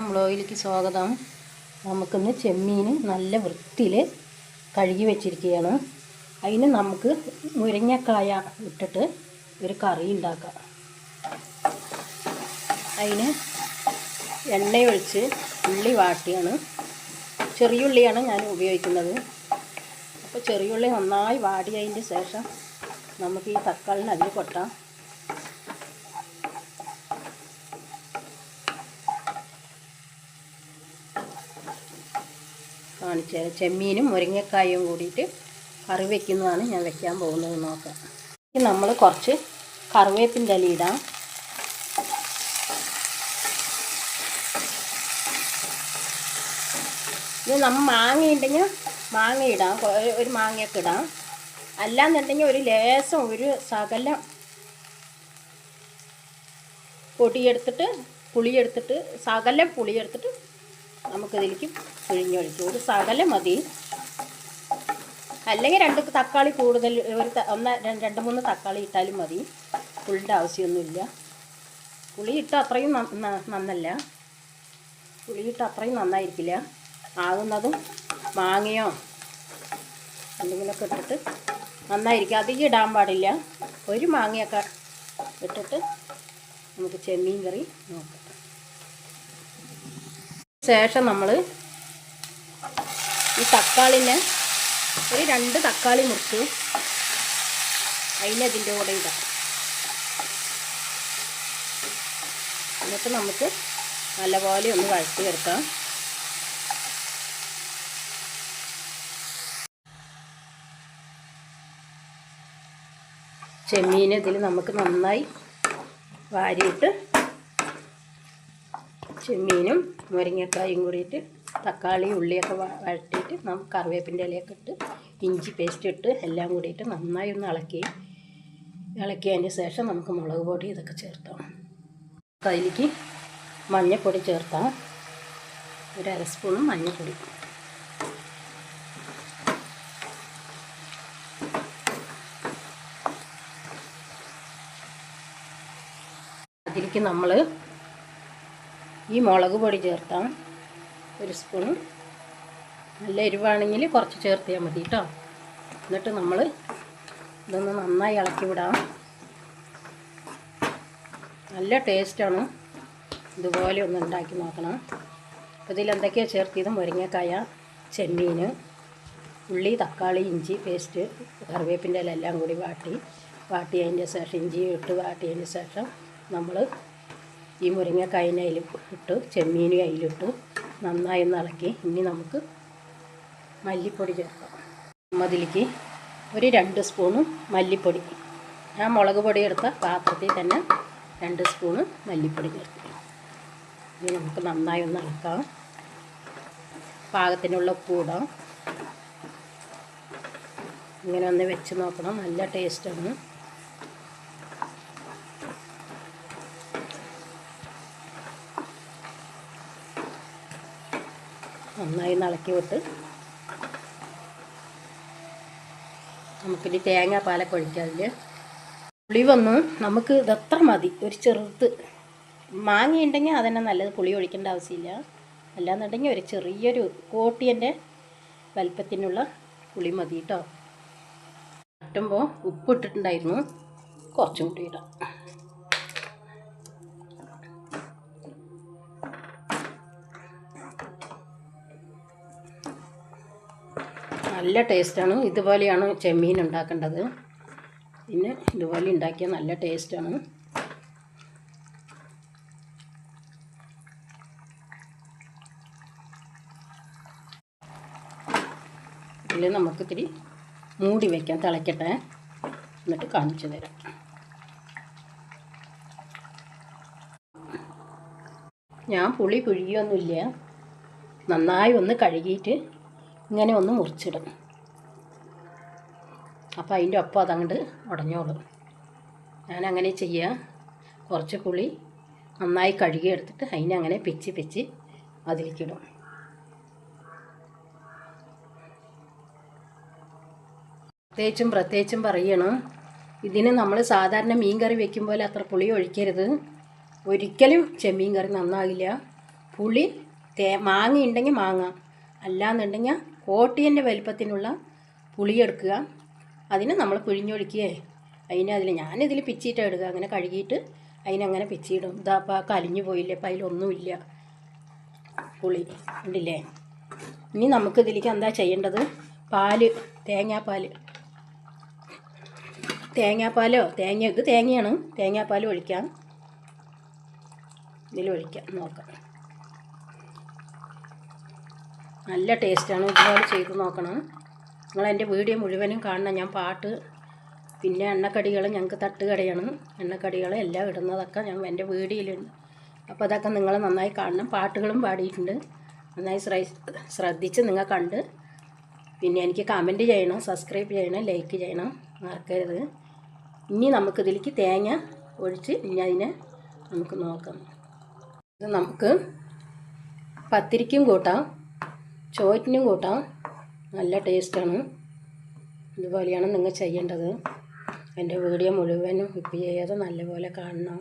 ബ്ലോഗിലേക്ക് സ്വാഗതം. നമുക്കിന്ന് ചെമ്മീൻ നല്ല വൃത്തിയിൽ കഴുകി വെച്ചിരിക്കുകയാണ്. അതിന് നമുക്ക് മുരിങ്ങക്കായ ഇട്ടിട്ട് ഒരു കറി ഉണ്ടാക്കാം. അതിന് എണ്ണയൊഴിച്ച് ഉള്ളി വാട്ടിയാണ്. ചെറിയുള്ളിയാണ് ഞാൻ ഉപയോഗിക്കുന്നത്. അപ്പോൾ ചെറിയുള്ളി നന്നായി വാടിയതിന്റെ ശേഷം നമുക്ക് ഈ തക്കാളിന് അതിൽ കൊട്ടാം. കാണിച്ചു. തരാം ചെമ്മീനും മുരിങ്ങക്കായും കൂടിയിട്ട് കറി വെക്കുന്നതാണ് ഞാൻ വെക്കാൻ പോകുന്നത് നോക്കാം. നമ്മൾ കുറച്ച് കറിവേപ്പിന്റെ ഇല ഇടാം. ഇത് നമ്മൾ മാങ്ങ ഉണ്ടെങ്കിൽ മാങ്ങ ഇടാം. ഒരു മാങ്ങയൊക്കെ ഇടാം. അല്ലാന്നുണ്ടെങ്കിൽ ഒരു ലേസം ഒരു സകല പൊടിയെടുത്തിട്ട് പുളിയെടുത്തിട്ട് സകലം പുളിയെടുത്തിട്ട് നമുക്കിതിലേക്ക് പിഴിഞ്ഞൊഴിക്കും ഒരു സകല മതി. അല്ലെങ്കിൽ രണ്ട് തക്കാളി കൂടുതൽ ഒരു ഒന്ന് രണ്ട് മൂന്ന് തക്കാളി ഇട്ടാലും മതി. പുളിന്റെ ആവശ്യമൊന്നുമില്ല. പുളി ഇട്ട് അത്രയും നന്നല്ല. പുളി ഇട്ട് അത്രയും നന്നായിരിക്കില്ല. ആകുന്നതും മാങ്ങയോ എന്തെങ്കിലുമൊക്കെ ഇട്ടിട്ട് നന്നായിരിക്കും. അധികം ഇടാൻ പാടില്ല. ഒരു മാങ്ങയൊക്കെ ഇട്ടിട്ട് നമുക്ക് ചെമ്മീൻ കറി നോക്കാം. ശേഷം നമ്മൾ ഈ തക്കാളിനെ ഒരു രണ്ട് തക്കാളി മുറിച്ച് അതിനതിന്റെ കൂടെ ഇടാം. എന്നിട്ട് നമുക്ക് നല്ലപോലെ ഒന്ന് വഴറ്റിയെടുക്കാം. ചെമ്മീൻ ഇതിൽ നമുക്ക് നന്നായി വാരിയിട്ട് ചെമ്മീനും മുരിങ്ങക്കായും കൂടിയിട്ട് തക്കാളി ഉള്ളിയൊക്കെ വഴറ്റിയിട്ട് നമുക്ക് കറിവേപ്പിന്റെ ഇലയൊക്കെ ഇട്ട് ഇഞ്ചി പേസ്റ്റ് ഇട്ട് എല്ലാം കൂടിയിട്ട് നന്നായി ഒന്ന് ഇളക്കി. ഇളക്കിയതിന് ശേഷം നമുക്ക് മുളക് പൊടി ഇതൊക്കെ ചേർത്താം അതിലേക്ക് മഞ്ഞൾപ്പൊടി ചേർത്താം ഒരു സ്പൂൺ മഞ്ഞൾപ്പൊടി അതിലേക്ക് നമ്മൾ ഈ മുളക് പൊടി ചേർത്താം. ഒരു സ്പൂൺ നല്ല എരിവാണെങ്കിൽ കുറച്ച് ചേർത്തിയാൽ മതി കേട്ടോ എന്നിട്ട് നമ്മൾ ഇതൊന്ന് നന്നായി ഇളക്കി വിടാം. നല്ല ടേസ്റ്റാണ് ഇതുപോലെ ഒന്ന് ഉണ്ടാക്കി നോക്കണം. അപ്പോൾ ഇതിൽ എന്തൊക്കെയാണ് ചേർത്തിയത്? മുരിങ്ങക്കായ ചെമ്മീൻ ഉള്ളി തക്കാളി ഇഞ്ചി പേസ്റ്റ് കറിവേപ്പിന്റെ ഇല എല്ലാം കൂടി വാട്ടി. വാട്ടിയതിന്റെ ശേഷം ഇഞ്ചി ഇട്ട് വാട്ടിയതിന് ശേഷം നമ്മൾ ഈ മുരിങ്ങക്കായനെ അതിൽ ഇട്ട് ചെമ്മീനും അതിലിട്ട് നന്നായി ഒന്ന് ഇളക്കി. ഇനി നമുക്ക് മല്ലിപ്പൊടി ചേർക്കാം. അതിലേക്ക് ഒരു രണ്ട് സ്പൂണ് മല്ലിപ്പൊടി. ഞാൻ മുളക് പൊടി എടുത്ത പാത്രത്തിൽ തന്നെ രണ്ട് സ്പൂണ് മല്ലിപ്പൊടി ചേർക്കും. ഇനി നമുക്ക് നന്നായി ഒന്ന് ഇളക്കാം. പാകത്തിനുള്ള ഉപ്പ് ഇങ്ങനെ ഒന്ന് വെച്ച് നോക്കണം. നല്ല ടേസ്റ്റാണ് നന്നായി ഇളക്കി വിട്ട് നമുക്കിനി തേങ്ങ പാലൊക്കെ ഒഴിക്കാതിൽ പുളി വന്ന്. നമുക്ക് ഇതത്ര മതി. ഒരു ചെറുത്ത് മാങ്ങ ഉണ്ടെങ്കിൽ അതന്നെ നല്ലത്. പുളി ഒഴിക്കേണ്ട ആവശ്യമില്ല. അല്ലാന്നുണ്ടെങ്കിൽ ഒരു ചെറിയൊരു കോട്ടിയന്റെ വലിപ്പത്തിനുള്ള പുളി മതി കേട്ടോ. കട്ടുമ്പോൾ ഉപ്പ് ഇട്ടിട്ടുണ്ടായിരുന്നു കുറച്ചും കൂടി ഇടാം. നല്ല ടേസ്റ്റാണ്. ഇതുപോലെയാണ് ചെമ്മീൻ ഉണ്ടാക്കേണ്ടത്. പിന്നെ ഇതുപോലെ ഉണ്ടാക്കിയാൽ നല്ല ടേസ്റ്റാണ്. ഇതിൽ നമുക്ക് ഇത്തിരി മൂടി വയ്ക്കാം തിളയ്ക്കട്ടെ എന്നിട്ട് കാണിച്ചു തരാം. ഞാൻ പുളി പുഴുകിയൊന്നുമില്ല. നന്നായി ഒന്ന് കഴുകിയിട്ട് ഇങ്ങനെ ഒന്ന് മുറിച്ചിടും. അപ്പോൾ അതിന്റെ ഒപ്പം അതങ്ങോട്ട് ഉടഞ്ഞോളും. ഞാൻ അങ്ങനെ ചെയ്യുക കുറച്ച് പുളി നന്നായി കഴുകി എടുത്തിട്ട് അതിനങ്ങനെ പിച്ച് പിച്ച് അതിലേക്കിടും. പ്രത്യേകിച്ചും പ്രത്യേകിച്ചും പറയണം. ഇതിന് നമ്മൾ സാധാരണ മീൻ കറി വെക്കും പോലെ അത്ര പുളി ഒഴിക്കരുത്. ഒരിക്കലും ചെമ്മീൻ കറി നന്നാകില്ല പുളി തേ മാങ്ങ ഉണ്ടെങ്കിൽ മാങ്ങ. അല്ലാന്നുണ്ടെങ്കിൽ കോട്ടിയന്റെ വലിപ്പത്തിനുള്ള പുളിയെടുക്കുക. അതിന് നമ്മൾ പിഴിഞ്ഞൊഴിക്കുകയെ അതിനെ അതിൽ ഞാനിതിൽ പിച്ചിയിട്ട് എടുക്കുക അങ്ങനെ കഴുകിയിട്ട് അതിനങ്ങനെ പിച്ചിയിടും ഇതാ ആ കലിഞ്ഞു പോയില്ലേ. അപ്പം അതിലൊന്നുമില്ല പുളി. ഉണ്ടില്ലേ ഇനി നമുക്കിതിലേക്ക് എന്താ ചെയ്യേണ്ടത്? പാൽ തേങ്ങാപ്പാൽ തേങ്ങാപ്പാലോ? തേങ്ങ ഇത് തേങ്ങയാണ്. തേങ്ങാപ്പാൽ ഒഴിക്കാം. ഇതിലൊഴിക്കാം നോക്കാം. നല്ല ടേസ്റ്റാണ്. ഇതുപോലെ ചെയ്ത് നോക്കണം. നിങ്ങൾ എന്റെ വീഡിയോ മുഴുവനും കാണണം. ഞാൻ പാട്ട് പിന്നെ എണ്ണക്കടികൾ ഞങ്ങൾക്ക് തട്ടുകടയാണ്. എണ്ണക്കടികൾ എല്ലാം ഇടുന്നതൊക്കെ ഞാൻ എന്റെ വീഡിയോയിലുണ്ട്. അപ്പോൾ അതൊക്കെ നിങ്ങൾ നന്നായി കാണണം. പാട്ടുകളും പാടിയിട്ടുണ്ട്. നന്നായി ശ്ര- ശ്രദ്ധിച്ച് നിങ്ങൾ കണ്ട് പിന്നെ എനിക്ക് കമന്റ് ചെയ്യണം സബ്സ്ക്രൈബ് ചെയ്യണം ലൈക്ക് ചെയ്യണം. മറക്കരുത്. ഇനി നമുക്കിതിലേക്ക് തേങ്ങ ഒഴിച്ച് ഇനി അതിനെ നമുക്ക് നോക്കാം. ഇത് നമുക്ക് പത്തിരിക്കും കൂട്ടാം. ചോറ്റിനും കൂട്ടാം. നല്ല ടേസ്റ്റാണ്. ഇതുപോലെയാണ് നിങ്ങൾ ചെയ്യേണ്ടത്. എന്റെ വീഡിയോ മുഴുവനും ഇപ്പം ചെയ്യാതെ നല്ലപോലെ കാണണം.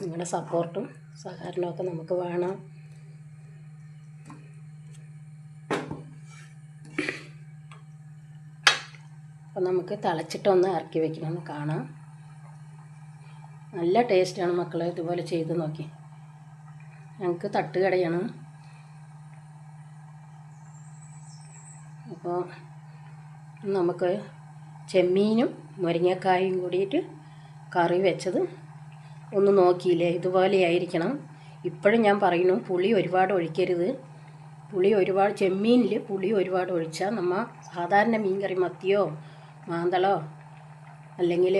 നിങ്ങളുടെ സപ്പോർട്ടും സഹകരണമൊക്കെ നമുക്ക് വേണം. അപ്പം നമുക്ക് തിളച്ചിട്ടൊന്ന് ഇറക്കി വെക്കണമെന്ന് കാണാം. നല്ല ടേസ്റ്റാണ് മക്കളെ ഇതുപോലെ ചെയ്ത് നോക്കി. ഞങ്ങൾക്ക് തട്ടുകടയാണ്. അപ്പോൾ നമുക്ക് ചെമ്മീനും മുരിങ്ങക്കായും കൂടിയിട്ട് കറി വെച്ചത് ഒന്ന് നോക്കിയില്ലേ? ഇതുപോലെ ആയിരിക്കണം. ഇപ്പോഴും ഞാൻ പറയുന്നു പുളി ഒരുപാട് ഒഴിക്കരുത്. പുളി ഒരുപാട് ചെമ്മീനിൽ പുളി ഒരുപാട് ഒഴിച്ചാൽ നമ്മൾ സാധാരണ മീൻകറി മത്തിയോ മാന്തളോ അല്ലെങ്കിൽ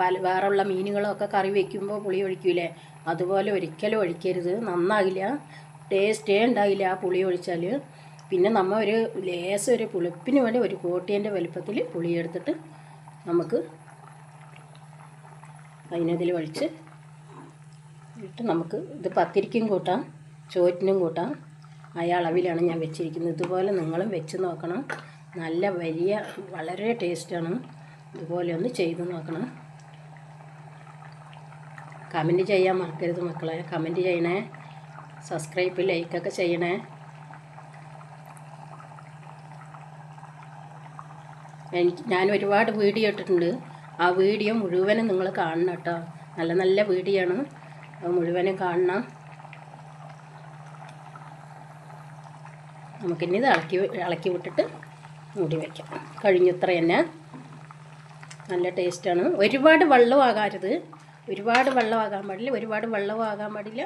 പല വേറെയുള്ള മീനുകളോ ഒക്കെ കറി വയ്ക്കുമ്പോൾ പുളി ഒഴിക്കൂലേ? അതുപോലെ ഒരിക്കലും ഒഴിക്കരുത്. നന്നാകില്ല ടേസ്റ്റേ ഉണ്ടാകില്ല ആ പുളി ഒഴിച്ചാൽ പിന്നെ നമ്മൾ ഒരു ലേശം ഒരു പുളിപ്പിന് വേണ്ടി ഒരു കോട്ടിയന്റെ വലുപ്പത്തിൽ പുളിയെടുത്തിട്ട് നമുക്ക് അതിനതിൽ ഒഴിച്ച് ഇട്ട് നമുക്ക് ഇത് പത്തിരിക്കും കൂട്ടാം ചോറ്റിനും കൂട്ടാം. ആ അളവിലാണ് ഞാൻ വെച്ചിരിക്കുന്നത്. ഇതുപോലെ നിങ്ങളും വെച്ച് നോക്കണം. നല്ല വലിയ വളരെ ടേസ്റ്റാണ്. ഇതുപോലെ ഒന്ന് ചെയ്ത് നോക്കണം. കമന്റ് ചെയ്യാൻ മറക്കരുത് മക്കളെ. കമന്റ് ചെയ്യണേ. സബ്സ്ക്രൈബ് ലൈക്കൊക്കെ ചെയ്യണേ. എനിക്ക് ഞാൻ ഒരുപാട് വീഡിയോ ഇട്ടിട്ടുണ്ട്. ആ വീഡിയോ മുഴുവനും നിങ്ങൾ കാണണം കേട്ടോ. നല്ല നല്ല വീഡിയോ ആണ് മുഴുവനും കാണണം. നമുക്കിനി ഇത് ഇളക്കി ഇളക്കി വിട്ടിട്ട് മൂടി വയ്ക്കാം കഴിഞ്ഞത്ര തന്നെ. നല്ല ടേസ്റ്റാണ് ഒരുപാട് വെള്ളമാകരുത്. ഒരുപാട് വെള്ളമാകാൻ പാടില്ല. ഒരുപാട് വെള്ളമാകാൻ പാടില്ല.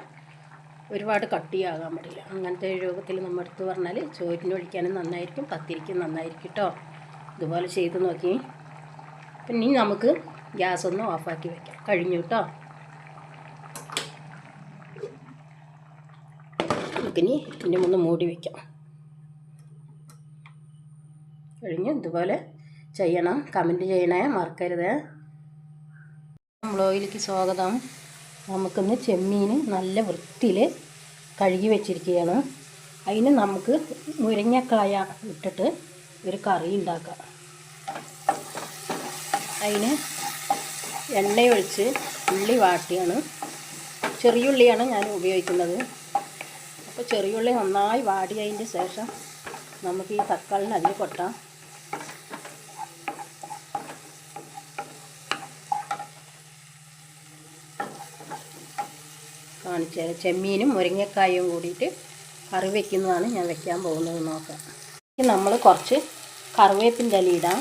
ഒരുപാട് കട്ടിയാകാൻ പാടില്ല. അങ്ങനത്തെ രൂപത്തിൽ നമ്മൾ എടുത്തു പറഞ്ഞാൽ ചോറിന് ഒഴിക്കാനും നന്നായിരിക്കും പത്തിരിക്കും നന്നായിരിക്കും കേട്ടോ. ഇതുപോലെ ചെയ്ത് നോക്കി. പിന്നെ നമുക്ക് ഗ്യാസ് ഒന്ന് ഓഫാക്കി വെക്കാം. കഴിഞ്ഞു കേട്ടോ നമുക്കിനി ഇതിന്റെ മുന്ന് മൂടി വയ്ക്കാം കഴിഞ്ഞ്. ഇതുപോലെ ചെയ്യണം. കമന്റ് ചെയ്യണേ മറക്കരുത്. ബ്ലോഗിലേക്ക് സ്വാഗതം. നമുക്കിന്ന് ചെമ്മീൻ നല്ല വൃത്തിയിൽ കഴുകി വെച്ചിരിക്കുകയാണ്. അതിന് നമുക്ക് മുരിങ്ങക്കായ ഇട്ടിട്ട് ഒരു കറി ഉണ്ടാക്കാം അതിന് എണ്ണയൊഴിച്ച് ഉള്ളി വാട്ടിയാണ്. ചെറിയുള്ളിയാണ് ഞാൻ ഉപയോഗിക്കുന്നത്. അപ്പോൾ ചെറിയുള്ളി നന്നായി വാടിയതിന്റെ ശേഷം നമുക്ക് ഈ തക്കാളിന് അതിൽ കൊട്ടാം. കാണിച്ചു ചെമ്മീനും മുരിങ്ങക്കായും കൂടിയിട്ട് കറി വയ്ക്കുന്നതാണ് ഞാൻ വെക്കാൻ പോകുന്നത്. നോക്കാം. നമ്മൾ കുറച്ച് കറിവേപ്പിന്റെ ഇല ഇടാം.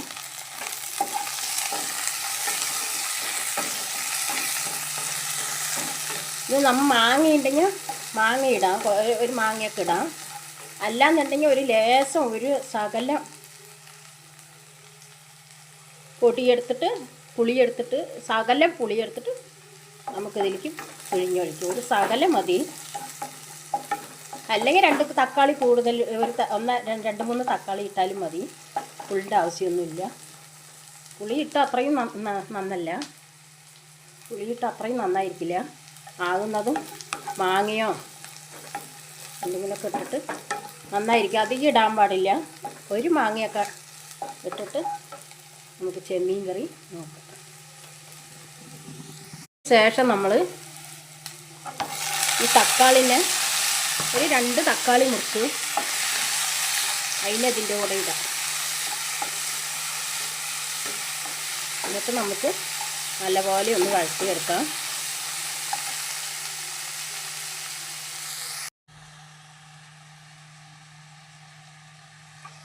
ഇത് നമ്മൾ മാങ്ങ ഉണ്ടെങ്കിൽ മാങ്ങ ഇടാം. ഒരു മാങ്ങയൊക്കെ ഇടാം. അല്ലാന്നുണ്ടെങ്കിൽ ഒരു ലേശം ഒരു ശകലം പൊടിയെടുത്തിട്ട് പുളിയെടുത്തിട്ട് ശകലം പുളിയെടുത്തിട്ട് നമുക്കിതിലേക്ക് പിഴിഞ്ഞൊഴിക്കും ഒരു ശകലം മതി. അല്ലെങ്കിൽ രണ്ട് തക്കാളി കൂടുതൽ ഒരു ഒന്ന് രണ്ട് മൂന്ന് തക്കാളി ഇട്ടാലും മതി. പുളിന്റെ ആവശ്യമൊന്നുമില്ല. പുളി ഇട്ട് അത്രയും നന്നല്ല. പുളി ഇട്ട് അത്രയും നന്നായിരിക്കില്ല. ആകുന്നതും മാങ്ങയോ എന്തെങ്കിലുമൊക്കെ ഇട്ടിട്ട് നന്നായിരിക്കും. അധികം ഇടാൻ പാടില്ല. ഒരു മാങ്ങയൊക്കെ ഇട്ടിട്ട് നമുക്ക് ചെമ്മീൻ കറി നോക്കാം. ശേഷം നമ്മൾ ഈ തക്കാളിനെ ഒരു രണ്ട് തക്കാളി മുറിച്ച് അതിനതിന്റെ കൂടെ ഇടാം. എന്നിട്ട് നമുക്ക് നല്ലപോലെ ഒന്ന് വഴറ്റിയെടുക്കാം.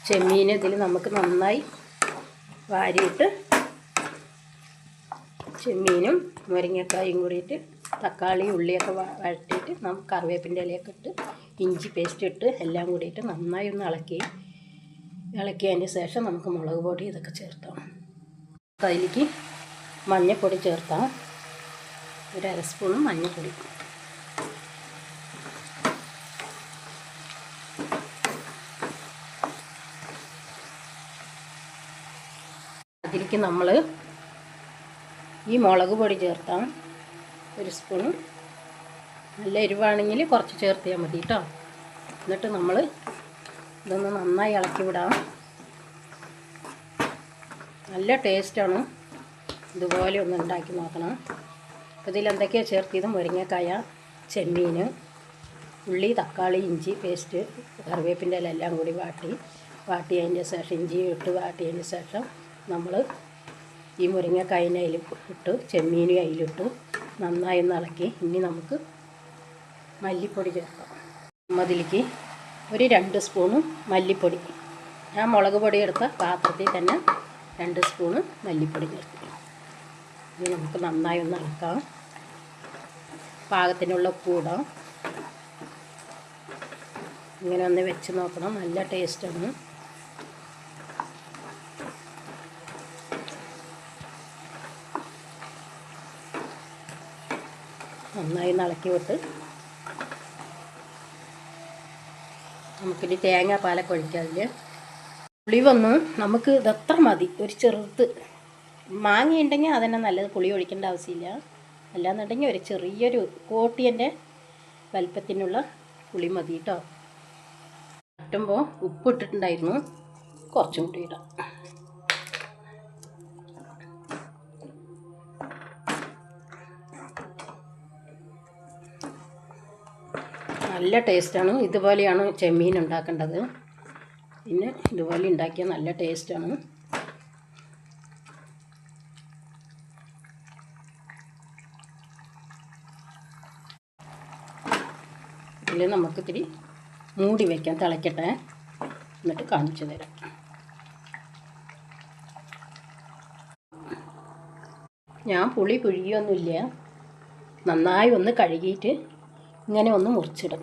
ചെമ്മീൻ ഇതിൽ നമുക്ക് നന്നായി വാരിയിട്ട് ചെമ്മീനും മുരിങ്ങക്കായും കൂടിയിട്ട് തക്കാളി ഉള്ളിയൊക്കെ വഴറ്റിയിട്ട് നമുക്ക് കറിവേപ്പിന്റെ ഇലയൊക്കെ ഇട്ട് ഇഞ്ചി പേസ്റ്റ് ഇട്ട് എല്ലാം കൂടിയിട്ട് നന്നായി ഒന്ന് ഇളക്കി. ഇളക്കിയതിന് ശേഷം നമുക്ക് മുളക് പൊടി ഇതൊക്കെ ചേർത്താം അതിലേക്ക് മഞ്ഞൾപ്പൊടി ചേർത്താം ഒരു അര സ്പൂൺ മഞ്ഞൾപ്പൊടി അതിലേക്ക് നമ്മൾ ഈ മുളക് പൊടി ചേർത്താം ഒരു സ്പൂണ് നല്ല എരിവാണെങ്കിൽ കുറച്ച് ചേർത്തിയാൽ മതി കേട്ടോ. എന്നിട്ട് നമ്മൾ ഇതൊന്ന് നന്നായി ഇളക്കി വിടാം. നല്ല ടേസ്റ്റാണ് ഇതുപോലെ ഒന്ന് ഉണ്ടാക്കി നോക്കണം. അപ്പോൾ ഇതിൽ എന്തൊക്കെയാണ് ചേർത്തിയത്? മുരിങ്ങക്കായ ചെമ്മീൻ ഉള്ളി തക്കാളി ഇഞ്ചി പേസ്റ്റ് കറിവേപ്പിന്റെ ഇല എല്ലാം കൂടി വാട്ടി. വാട്ടിയതിന്റെ ശേഷം ഇഞ്ചി ഇട്ട് വാട്ടിയതിന് ശേഷം നമ്മൾ ഈ മുരിങ്ങക്കായനെ അതിൽ ഇട്ട് ചെമ്മീനും അതിലിട്ട്. നന്നായി ഒന്ന് ഇളക്കി ഇനി നമുക്ക് മല്ലിപ്പൊടി ചേർക്കാം. അതിലേക്ക് ഒരു രണ്ട് സ്പൂണ് മല്ലിപ്പൊടി. ഞാൻ മുളക് പൊടി എടുത്ത പാത്രത്തിൽ തന്നെ രണ്ട് സ്പൂണ് മല്ലിപ്പൊടി ചേർക്കും. ഇനി നമുക്ക് നന്നായി ഒന്ന് ഇളക്കാം. പാകത്തിനുള്ള ഉപ്പ് ഇടാം ഇങ്ങനെ ഒന്ന് വെച്ച് നോക്കണം. നല്ല ടേസ്റ്റാണ് നന്നായി ഇളക്കി വിട്ട് നമുക്കിനി തേങ്ങ പാലൊക്കെ ഒഴിക്കാം അതിൽ പുളി വന്ന് നമുക്ക് ഇതത്ര മതി. ഒരു ചെറുത്ത് മാങ്ങ ഉണ്ടെങ്കിൽ അതന്നെ നല്ലത്. പുളി ഒഴിക്കേണ്ട ആവശ്യമില്ല. അല്ലാന്നുണ്ടെങ്കിൽ ഒരു ചെറിയൊരു കോട്ടിയന്റെ വലിപ്പത്തിനുള്ള പുളി മതി കേട്ടോ. കട്ടുമ്പോൾ ഉപ്പ് ഇട്ടിട്ടുണ്ടായിരുന്നു കുറച്ചും കൂടി ഇടാം. നല്ല ടേസ്റ്റാണ്. ഇതുപോലെയാണ് ചെമ്മീൻ ഉണ്ടാക്കേണ്ടത്. പിന്നെ ഇതുപോലെ ഉണ്ടാക്കിയാൽ നല്ല ടേസ്റ്റാണ്. ഇതിൽ നമുക്കിത്തിരി മൂടി വയ്ക്കാം തിളയ്ക്കട്ടെ എന്നിട്ട് കാണിച്ചു തരാം. ഞാൻ പുളി പുഴുകിയൊന്നുമില്ല. നന്നായി ഒന്ന് കഴുകിയിട്ട് ഇങ്ങനെ ഒന്ന് മുറിച്ചിടും.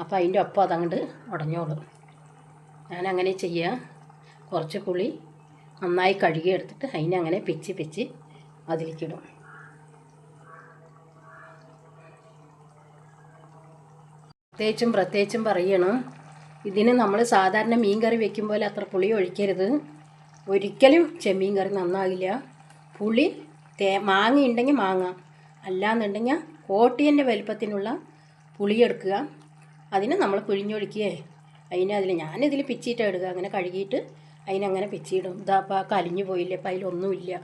അപ്പോൾ അതിന്റെ ഒപ്പം അതങ്ങോട്ട് ഉടഞ്ഞോളും. ഞാൻ അങ്ങനെ ചെയ്യുക. കുറച്ച് പുളി നന്നായി കഴുകി എടുത്തിട്ട് അതിനങ്ങനെ പിച്ച് പിച്ച് അതിലേക്കിടും. പ്രത്യേകിച്ചും പ്രത്യേകിച്ചും പറയണം. ഇതിന് നമ്മൾ സാധാരണ മീൻ കറി വെക്കും പോലെ അത്ര പുളി ഒഴിക്കരുത്. ഒരിക്കലും ചെമ്മീൻ കറി നന്നാകില്ല. പുളി തേ മാങ്ങ ഉണ്ടെങ്കിൽ മാങ്ങ. അല്ലാന്നുണ്ടെങ്കിൽ കോട്ടിയന്റെ വലിപ്പത്തിനുള്ള പുളിയെടുക്കുക. അതിന് നമ്മൾ പിഴിഞ്ഞൊഴിക്കുകയേ അതിന് അതിൽ ഞാനിതിൽ പിച്ചിയിട്ട് എടുക്കുക അങ്ങനെ കഴുകിയിട്ട് അതിനങ്ങനെ പിച്ചിയിടും. ഇതാ അപ്പോൾ കലിഞ്ഞു പോയില്ലേ? അപ്പം അതിലൊന്നുമില്ല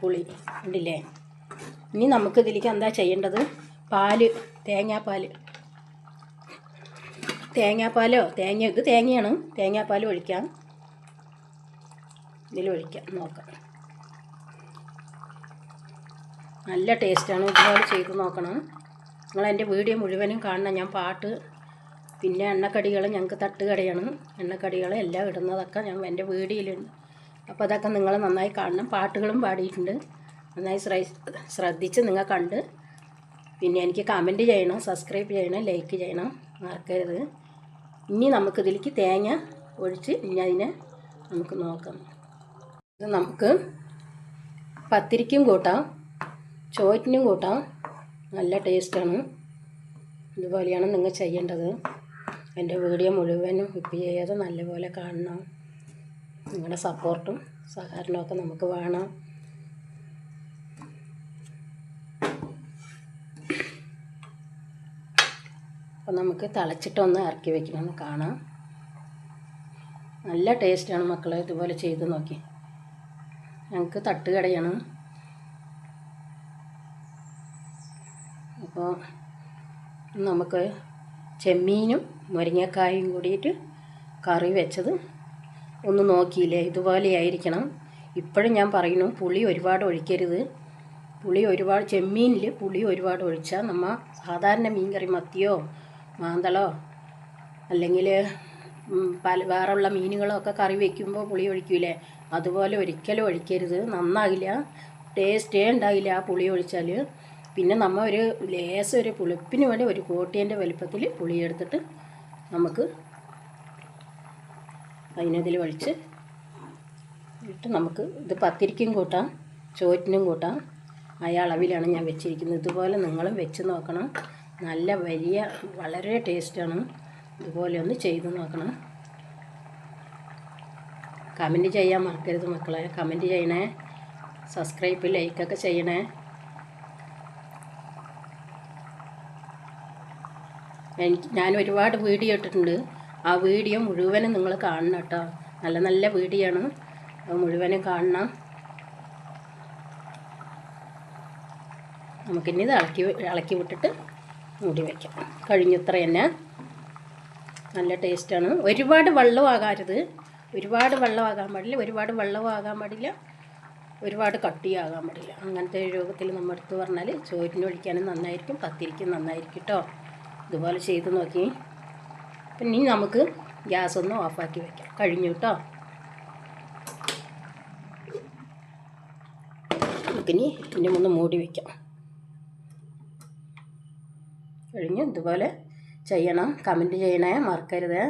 പുളി. ഉണ്ടില്ലേ ഇനി നമുക്ക് ഇതിലേക്ക് എന്താ ചെയ്യേണ്ടത്? പാൽ തേങ്ങാപ്പാൽ തേങ്ങാപ്പാലോ? തേങ്ങ ഇത് തേങ്ങയാണ്. തേങ്ങാപ്പാൽ ഒഴിക്കാം. ഇതിൽ ഒഴിക്കാം. നോക്കാം. നല്ല ടേസ്റ്റാണ്. ഇതുപോലെ ചെയ്ത് നോക്കണം. നിങ്ങൾ എന്റെ വീഡിയോ മുഴുവനും കാണണം. ഞാൻ പാട്ട് പിന്നെ എണ്ണക്കടികൾ ഞങ്ങൾക്ക് തട്ടുകടയാണ്. എണ്ണക്കടികൾ എല്ലാം ഇടുന്നതൊക്കെ ഞാൻ എന്റെ വീഡിയോയിലുണ്ട്. അപ്പോൾ അതൊക്കെ നിങ്ങൾ നന്നായി കാണണം. പാട്ടുകളും പാടിയിട്ടുണ്ട്. നന്നായി ശ്ര- ശ്രദ്ധിച്ച് നിങ്ങൾ കണ്ട് പിന്നെ എനിക്ക് കമന്റ് ചെയ്യണം സബ്സ്ക്രൈബ് ചെയ്യണം ലൈക്ക് ചെയ്യണം. മറക്കരുത്. ഇനി നമുക്കിതിലേക്ക് തേങ്ങ ഒഴിച്ച് ഇനി അതിനെ നമുക്ക് നോക്കാം. ഇത് നമുക്ക് പത്തിരിക്കും കൂട്ടാം. ചോറ്റിനും കൂട്ടാം. നല്ല ടേസ്റ്റാണ്. ഇതുപോലെയാണ് നിങ്ങൾ ചെയ്യേണ്ടത്. എന്റെ വീഡിയോ മുഴുവനും ഇപ്പം ചെയ്ത് നല്ലപോലെ കാണണം. നിങ്ങളുടെ സപ്പോർട്ടും സഹകരണമൊക്കെ നമുക്ക് വേണം. അപ്പം നമുക്ക് തിളച്ചിട്ടൊന്ന് ഇറക്കി വെക്കണമെന്ന് കാണാം. നല്ല ടേസ്റ്റാണ് മക്കളെ ഇതുപോലെ ചെയ്ത് നോക്കി. ഞങ്ങൾക്ക് തട്ടുകടയാണ് അപ്പോൾ നമുക്ക് ചെമ്മീനും മുരിങ്ങക്കായും കൂടിയിട്ട് കറി വെച്ചത് ഒന്ന് നോക്കിയില്ലേ? ഇതുപോലെ ആയിരിക്കണം. ഇപ്പോഴും ഞാൻ പറയുന്നു പുളി ഒരുപാട് ഒഴിക്കരുത്. പുളി ഒരുപാട് ചെമ്മീനിൽ പുളി ഒരുപാട് ഒഴിച്ചാൽ നമ്മൾ സാധാരണ മീൻകറി മത്തിയോ മാന്തളോ അല്ലെങ്കിൽ പല വേറെയുള്ള മീനുകളൊക്കെ കറി വയ്ക്കുമ്പോൾ പുളി ഒഴിക്കൂലേ? അതുപോലെ ഒരിക്കലും ഒഴിക്കരുത്. നന്നാകില്ല ടേസ്റ്റേ ഉണ്ടാകില്ല ആ പുളി ഒഴിച്ചാൽ പിന്നെ നമ്മൾ ഒരു ലേശം ഒരു പുളിപ്പിന് വേണ്ടി ഒരു കോട്ടിയന്റെ വലിപ്പത്തിൽ പുളിയെടുത്തിട്ട് നമുക്ക് അതിനതിൽ ഒഴിച്ച് ഇട്ട് നമുക്ക് ഇത് പത്തിരിക്കും കൂട്ടാം ചോറ്റിനും കൂട്ടാം. ആ അളവിലാണ് ഞാൻ വെച്ചിരിക്കുന്നത്. ഇതുപോലെ നിങ്ങളും വെച്ച് നോക്കണം. നല്ല വലിയ വളരെ ടേസ്റ്റാണ്. ഇതുപോലെ ഒന്ന് ചെയ്ത് നോക്കണം. കമന്റ് ചെയ്യാൻ മറക്കരുത് മക്കളെ. കമന്റ് ചെയ്യണേ. സബ്സ്ക്രൈബ് ലൈക്കൊക്കെ ചെയ്യണേ. എനിക്ക് ഞാൻ ഒരുപാട് വീഡിയോ ഇട്ടിട്ടുണ്ട്. ആ വീഡിയോ മുഴുവനും നിങ്ങൾ കാണണം കേട്ടോ. നല്ല നല്ല വീഡിയോ ആണ് മുഴുവനും കാണണം. നമുക്കിനി ഇത് ഇളക്കി ഇളക്കി വിട്ടിട്ട് മൂടി വയ്ക്കാം കഴിഞ്ഞത്ര തന്നെ. നല്ല ടേസ്റ്റാണ്. ഒരുപാട് വെള്ളമാകരുത് ഒരുപാട് വെള്ളമാകാൻ പാടില്ല. ഒരുപാട് വെള്ളമാകാൻ പാടില്ല. ഒരുപാട് കട്ടിയാകാൻ പാടില്ല. അങ്ങനത്തെ രൂപത്തിൽ നമ്മൾ അടുത്ത് പറഞ്ഞാൽ ചോറിന് ഒഴിക്കാനും നന്നായിരിക്കും പത്തിരിക്കും നന്നായിരിക്കും കേട്ടോ. ഇതുപോലെ ചെയ്ത് നോക്കി. പിന്നെ നമുക്ക് ഗ്യാസ് ഒന്ന് ഓഫാക്കി വയ്ക്കാം കഴിഞ്ഞു കേട്ടോ നമുക്കിനി ഇതിന്റെ ഒന്ന് മൂടി വയ്ക്കാം കഴിഞ്ഞ്. ഇതുപോലെ ചെയ്യണം. കമന്റ് ചെയ്യണേ മറക്കരുത്.